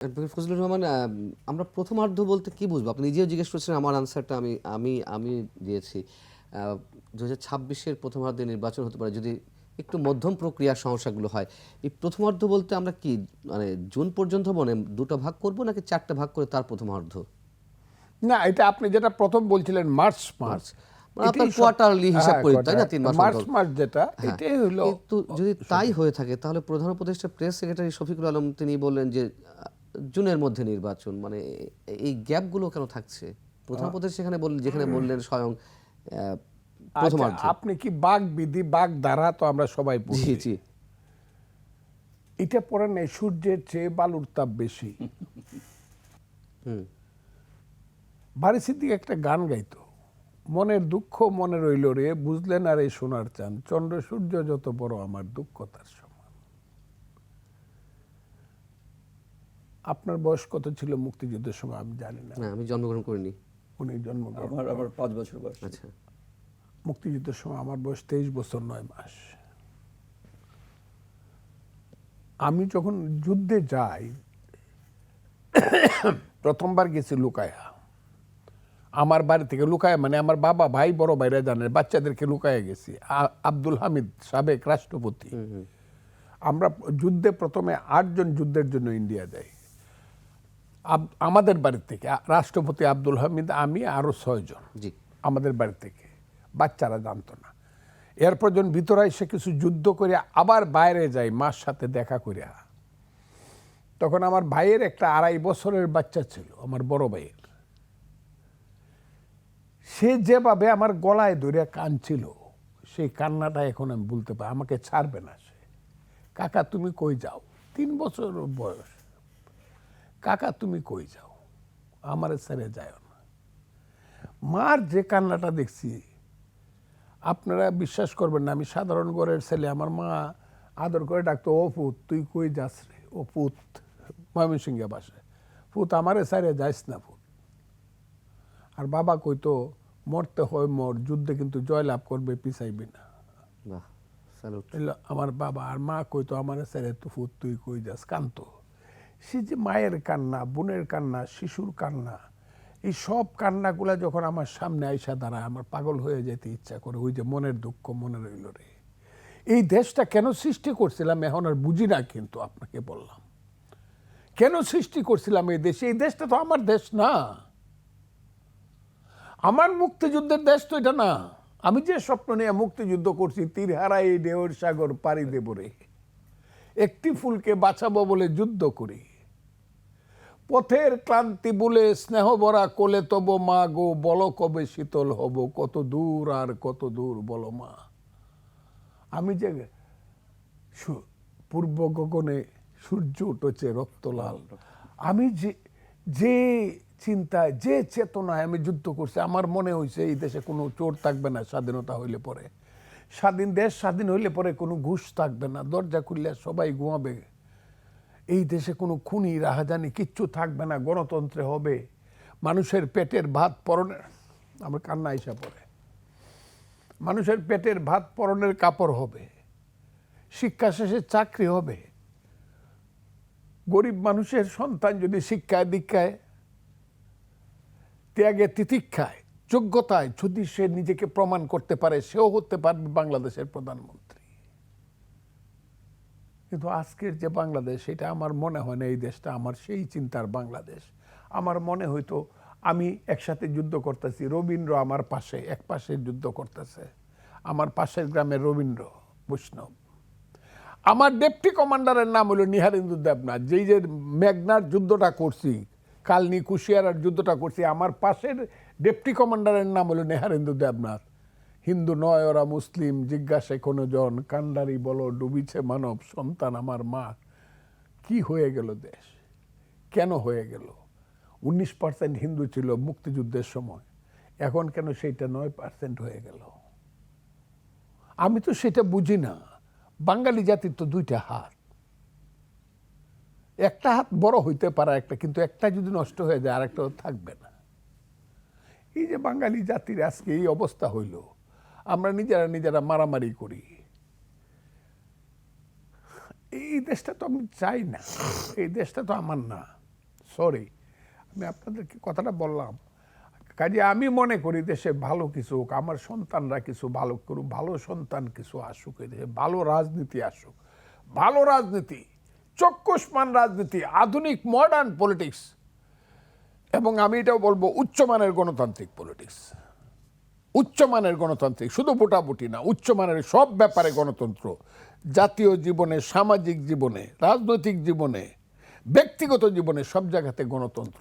Advocate Fazlur Rahman আমরা প্রথমার্ধ বলতে কি বুঝব? আপনি নিজেও জিজ্ঞেস করছেন আমার আনসারটা আমি আমি আমি দিয়েছি। দু হাজার ছাব্বিশের প্রথমার্ধে নির্বাচন হতে পারে যদি একটু মধ্যম প্রক্রিয়ার সমস্যাগুলো হয়। এই প্রথমার্ধ বলতে আমরা কি মানে জুন পর্যন্ত মনে দুটো ভাগ করব নাকি চারটা ভাগ করে তার প্রথমার্ধ? না এটা আপনি যেটা প্রথম বলছিলেন মার্চ মার্চ। হিসাব করি, তাই না? তিন মাস মার্চ অন্তর। যেটা। এটাই হলো কিন্তু যদি তাই হয়ে থাকে তাহলে প্রধান উপদেষ্টা প্রেস সেক্রেটারি শফিকুল আলম তিনি বললেন যে জুনের মধ্যে নির্বাচন মানে এই গ্যাপগুলো কেন থাকছে? প্রথম উপদেষ্টা সেখানে বললেন যেখানে বললেন স্বয়ং আচ্ছা, আপনি কি বাঘ বিধি বাঘ দ্বারা তো আমরা সবাই জি বুঝি। জি। এটা পরে নেই সূর্যের চেয়ে বালুর তাপ বেশি। হুম। বাড়ি সিদ্দিক একটা গান গাইতো মনের দুঃখ মনে রইল রে বুঝলেন আর এই সোনার চান চন্দ্র সূর্য যত বড় আমার দুঃখ তার সমান আপনার বয়স কত ছিল মুক্তিযুদ্ধের সময়? আমি জানি না। আমি জন্মগ্রহণ করিনি। উনি জন্মগ্রহণ আমার আবার পাঁচ বছর বয়স আচ্ছা। মুক্তিযুদ্ধের সময় আমার বয়স তেইশ বছর নয় মাস। আমি যখন যুদ্ধে যাই প্রথমবার গেছি লুকায়া। আমার বাড়ি থেকে লুকায় মানে আমার বাবা ভাই বড় ভাইরা জানে বাচ্চাদেরকে লুকায় গেছি। আ- আব্দুল হামিদ সাবেক রাষ্ট্রপতি। আমরা যুদ্ধে প্রথমে আটজন যুদ্ধের জন্য ইন্ডিয়া যাই। আমাদের বাড়ি থেকে রাষ্ট্রপতি আব্দুল হামিদ আমি আরও ছয়জন জি। আমাদের বাড়ি থেকে। বাচ্চারা জানতো না। এরপর যখন ভিতরে এসে কিছু যুদ্ধ করে আবার বাইরে যাই মার সাথে দেখা করিয়া তখন আমার ভাইয়ের একটা আড়াই বছরের বাচ্চা ছিল আমার বড় ভাইয়ের। সে যেভাবে আমার গলায় ধরে কানছিল সেই কান্নাটা এখন আমি বলতে পারি আমাকে ছাড়বে না সে। কাকা তুমি কই যাও? তিন বছর বয়স। কাকা তুমি কই যাও? আমার ছেড়ে যায় না। মার যে কান্নাটা দেখছি আপনারা বিশ্বাস করবেন না আমি সাধারণ ঘরের ছেলে আমার মা আদর করে ডাকতো ও পুত তুই কই যাস রে? ও পুত ময়মনসিংহে বাসায় পুত আমারে সাইরে যাইস না পুত। আর বাবা কইতো মরতে হয় মর যুদ্ধে কিন্তু জয়লাভ করবে পিছাইবি না। আমার বাবা আর মা কইতো আমার ছেড়ে তু ফুট তুই কই যাস? কান্ত সে যে মায়ের কান্না, বোনের কান্না, শিশুর কান্না, এই সব কান্নাগুলা যখন আমার সামনে আইসা দাঁড়ায়, আমার পাগল হয়ে যেতে ইচ্ছা করে, ওই যে মনের দুঃখ মনে রইল রে। এই দেশটা কেন সৃষ্টি করছিলাম এখন আর বুঝি না কিন্তু আপনাকে বললাম। কেন সৃষ্টি করছিলাম এই দেশে? এই দেশটা তো আমার দেশ না। আমার মুক্তিযুদ্ধের দেশ তো এটা না। আমি যে স্বপ্ন নিয়ে মুক্তিযুদ্ধ করছি তীর হারাই ঢেউর সাগর পাড়ি দেব রে। একটি ফুলকে বাঁচাবো বলে যুদ্ধ করি। পথের ক্লান্তি বলে স্নেহ ভরা কোলে তব মা গো, বল কবে শীতল হব? কত দূর আর কত দূর বলো মা। আমি যে পূর্ব গগনে সূর্য উঠেছে রক্তলাল। আমি যে যে চিন্তায়, যে চেতনায় আমি যুদ্ধ করছি, আমার মনে হয়েছে এই দেশে কোনো চোর থাকবে না, স্বাধীনতা হইলে পরে। স্বাধীন দেশ স্বাধীন হইলে পরে কোনো ঘুষ থাকবে না। দরজা খুললে সবাই ঘুমাবে। এই দেশে কোনো খুনি, রাহাজানি কিচ্ছু থাকবে না, গণতন্ত্রে হবে। মানুষের পেটের ভাত পরনের আমার কান্না এসে পড়ে। মানুষের পেটের ভাত পরনের কাপড় হবে। শিক্ষা শেষে চাকরি হবে। গরিব মানুষের সন্তান যদি শিক্ষায়, দীক্ষায়, ত্যাগে, তিতিক্ষায়, যোগ্যতায়, যদি সে নিজেকে প্রমাণ করতে পারে, সেও হতে পারবে বাংলাদেশের প্রধানমন্ত্রী। কিন্তু আজকের যে বাংলাদেশ সেটা আমার মনে হয় না এই দেশটা আমার সেই চিন্তার বাংলাদেশ। আমার মনে হয়তো আমি একসাথে যুদ্ধ করতেছি, রবীন্দ্র আমার পাশে, এক পাশে যুদ্ধ করতেছে। আমার পাশের গ্রামের রবীন্দ্র, বৈষ্ণব। আমার ডেপুটি কমান্ডারের নাম হলো নিহারেন্দু দেবনাথ। যেই যে মেঘনার যুদ্ধটা করছি, কালনি কুশিয়ারার যুদ্ধটা করছি, আমার পাশের ডেপুটি কমান্ডারের নাম হলো নেহারেন্দু দেবনাথ। হিন্দু নয়, ওরা মুসলিম, জিজ্ঞাসে কোনো জন, কান্ডারি বলো, ডুবিছে মানব, সন্তান আমার মা। কি হয়ে গেল দেশ? কেন হয়ে গেল? উনিশ পার্সেন্ট হিন্দু ছিল মুক্তিযুদ্ধের সময়। এখন কেন সেইটা নয় পার্সেন্ট হয়ে গেল? আমি তো সেটা বুঝি না। বাঙালি জাতির তো দুইটা হাত। একটা হাত বড় হইতে পারে একটা, কিন্তু একটা যদি নষ্ট হয়ে যায় আর একটা থাকবে না। এই যে বাঙালি জাতির আজকে এই অবস্থা হইল আমরা নিজেরা নিজেরা মারামারি করি। এই দেশটা তো আমি চাই না। এই দেশটা তো আমার না। সরি আমি আপনাদেরকে কথাটা বললাম। কাজে আমি মনে করি দেশে ভালো কিছু হোক, আমার সন্তানরা কিছু ভালো করুক, ভালো সন্তান কিছু আসুক এই দেশে, ভালো রাজনীতি আসুক। ভালো রাজনীতি, চক্ষুষ্মান রাজনীতি, আধুনিক মডার্ন পলিটিক্স এবং আমি এটাও বলব, উচ্চমানের গণতান্ত্রিক পলিটিক্স উচ্চমানের গণতান্ত্রিক, শুধু ভোটাভুটি না, উচ্চমানের সব ব্যাপারে গণতন্ত্র, জাতীয় জীবনে, সামাজিক জীবনে, রাজনৈতিক জীবনে, ব্যক্তিগত জীবনে সব জায়গাতে গণতন্ত্র।